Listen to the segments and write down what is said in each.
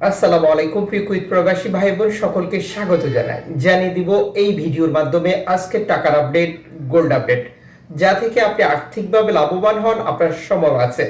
আসসালামু আলাইকুম, প্রিয় কুইত প্রবাসী ভাই বোন সকলকে স্বাগত জানাই। জানিয়ে দিব এই ভিডিওর মাধ্যমে আজকের টাকার আপডেট গোল্ড আপডেট যা থেকে আপনি আর্থিকভাবে লাভবান হন, আপনার সম্ভব আছে।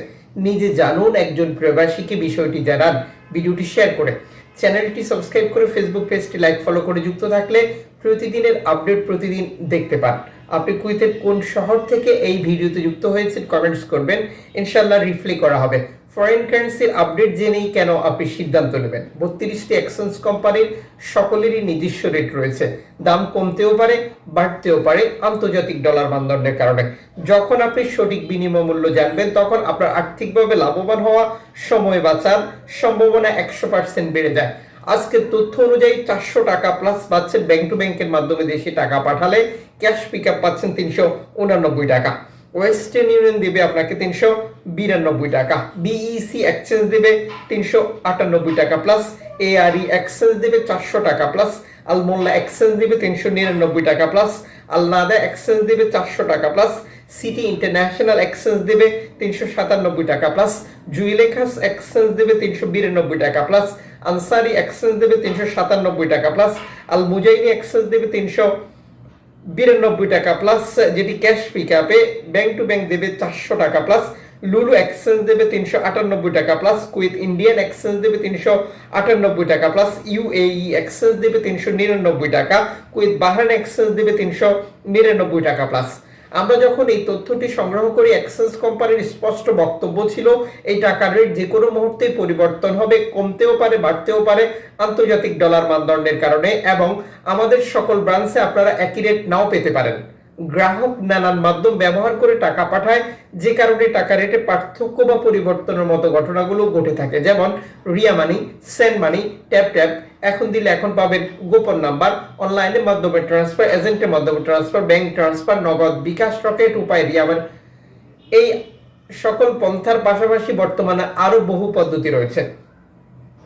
নিজে জানুন, একজন প্রবাসীকে বিষয়টি জানান, ভিডিওটি শেয়ার করে। চ্যানেলটি সাবস্ক্রাইব করে ফেসবুক পেজটি লাইক ফলো করে যুক্ত থাকলে প্রতিদিনের আপডেট প্রতিদিন দেখতে পান। আপনি কুইতের কোন শহর থেকে এই ভিডিওতে যুক্ত হয়েছেন কমেন্টস করবেন। ইনশাল্লাহ রিপ্লাই করা হবে। ফরেন কারেন্সির আপডেট জেনেই কেন আপনি সিদ্ধান্ত নেবেন? বত্রিশটি এক্সচেঞ্জ কোম্পানির সকলেরই নিজস্ব রেট রয়েছে। দাম কমতেও পারে, বাড়তেও পারে আন্তর্জাতিক ডলার মানদণ্ডের কারণে। যখন আপনি সঠিক বিনিময় মূল্য জানবেন, তখন আপনার আর্থিকভাবে লাভবান হওয়া, সময় বাঁচার সম্ভাবনা একশো পার্সেন্ট বেড়ে যায়। আজকের তথ্য অনুযায়ী চারশো টাকা প্লাস পাচ্ছেন ব্যাংক টু ব্যাংকের মাধ্যমে দেশে টাকা পাঠালে ক্যাশ পিক আপ পাচ্ছেন তিনশো উনানব্বই টাকা। ওয়েস্টার্ন ইউনিয়ন দেবে আপনাকে তিনশো বিরানব্বই টাকা। বিইসি এক্সচেঞ্জ দেবে তিনশো আটানব্বই টাকা প্লাস এআরই এক্সচেঞ্জ দেবে চারশো টাকা প্লাস আলমোল্লা এক্সচেঞ্জ দেবে তিনশো নিরানব্বই টাকা প্লাস আলনাদা এক্সচেঞ্জ দেবে চারশো টাকা প্লাস সিটি ইন্টারন্যাশনাল এক্সচেঞ্জ দেবে তিনশো সাতানব্বই টাকা প্লাস জুইলেখাস এক্সচেঞ্জ দেবে তিনশো বিরানব্বই টাকা প্লাস আনসারি এক্সচেঞ্জ দেবে তিনশো সাতানব্বই টাকা প্লাস আল মুজাইনি এক্সচেঞ্জ দেবে তিনশো বিরানব্বই টাকা প্লাস যেটি cash pick bank to bank দেবে চারশো টাকা প্লাস লুলু এক্সচেঞ্জ দেবে তিনশো আটানব্বই টাকা প্লাস কুইথ ইন্ডিয়ান এক্সচেঞ্জ দেবে তিনশো আটানব্বই টাকা প্লাস ইউএই এক্সচেঞ্জ দেবে তিনশো নিরানব্বই টাকা কুইথ বাহারান এক্সচেঞ্জ দেবে তিনশো নিরানব্বই টাকা প্লাস আমরা যখন এই তথ্যটি সংগ্রহ করি অ্যাক্সেস কোম্পানির স্পষ্ট বক্তব্য ছিল, এই টাকার রেট যে কোনো মুহূর্তে পরিবর্তন হবে, কমতেও পারে, বাড়তেও পারে আন্তর্জাতিক ডলার মানদণ্ডের কারণে এবং আমাদের সকল ব্রাঞ্চে আপনারা একই রেট নাও পেতে পারেন। গ্রাহক নানান মাধ্যম ব্যবহার করে টাকা পাঠায়, যে কারণে টাকা রেটে পার্থক্য বা পরিবর্তনের মতো ঘটনাগুলো ঘটে থাকে। যেমন, Ria money, send money, tap tap, এখন দিলে এখন পাবেন গোপন নাম্বার, অনলাইনের মাধ্যমে ট্রান্সফার, এজেন্টের মাধ্যমে ট্রান্সফার, ব্যাংক ট্রান্সফার, নগদ বিকাশ, রকেট, উপায়, রিয়া মানি। এই সকল পন্থার পাশাপাশি বর্তমানে আরও বহু পদ্ধতি রয়েছে।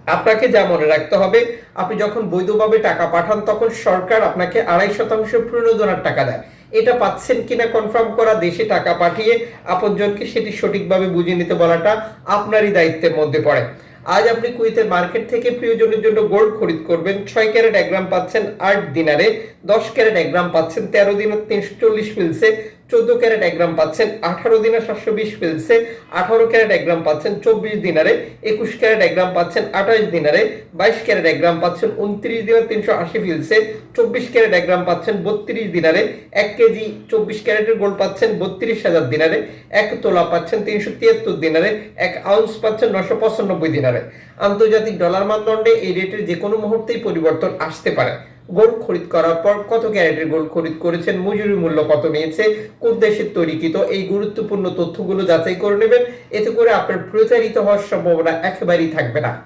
আপনাকে যা মনে রাখতে হবে, আপনি যখন বৈধভাবে টাকা পাঠান, তখন সরকার আপনাকে আড়াই শতাংশ প্রণোদনার টাকা দেয়। এটা পাচ্ছেন কিনা কনফার্ম করা, দেশে টাকা পাঠিয়ে আপনজনকে সেটি সঠিকভাবে বুঝে নিতে বলাটা আপনারই দায়িত্বের মধ্যে পড়ে। আজ আপনি কুইতের মার্কেট থেকে প্রিয়জনের জন্য গোল্ড খরিদ করবেন। ছয় ক্যারেট এক গ্রাম পাচ্ছেন আট দিনারে, দশ ক্যারেট এক গ্রাম পাচ্ছেন তেরো দিনের তিনশো চল্লিশ ফিলসে চোদ্দ ক্যারেট এক গ্রাম পাচ্ছেন, আঠারো দিনে সাতশো বিশ ফিলসে আঠারো ক্যারেট এক গ্রাম পাচ্ছেন, চব্বিশ দিনারে একুশ ক্যারেট এক গ্রাম পাচ্ছেন, আঠাশ দিনারে বাইশ ক্যারেট এক গ্রাম পাচ্ছেন, উনত্রিশ দিনে তিনশো আশি ফিলসে চব্বিশ ক্যারেট এক গ্রাম পাচ্ছেন, বত্রিশ দিনারে এক কেজি চব্বিশ ক্যারেটের গোল্ড পাচ্ছেন, বত্রিশ হাজার দিনারে এক তোলা পাচ্ছেন, তিনশো তিয়াত্তর দিনারে এক আউন্স পাচ্ছেন, নশো পঁচানব্বই দিনারে। আন্তর্জাতিক ডলার মানদণ্ডে এই রেটের যে কোনো মুহূর্তেই পরিবর্তন আসতে পারে। গোল্ড খরিদ করার পর কত ক্যারেটের গোল্ড খরিদ করেছেন? মজুরি মূল্য কত নিয়েছে? কোন দেশের তৈরিকৃত এই গুরুত্বপূর্ণ তথ্যগুলো যাচাই করে নেবেন। এতে করে আপনার প্রচারিত হওয়ার সম্ভাবনা একেবারেই থাকবে না।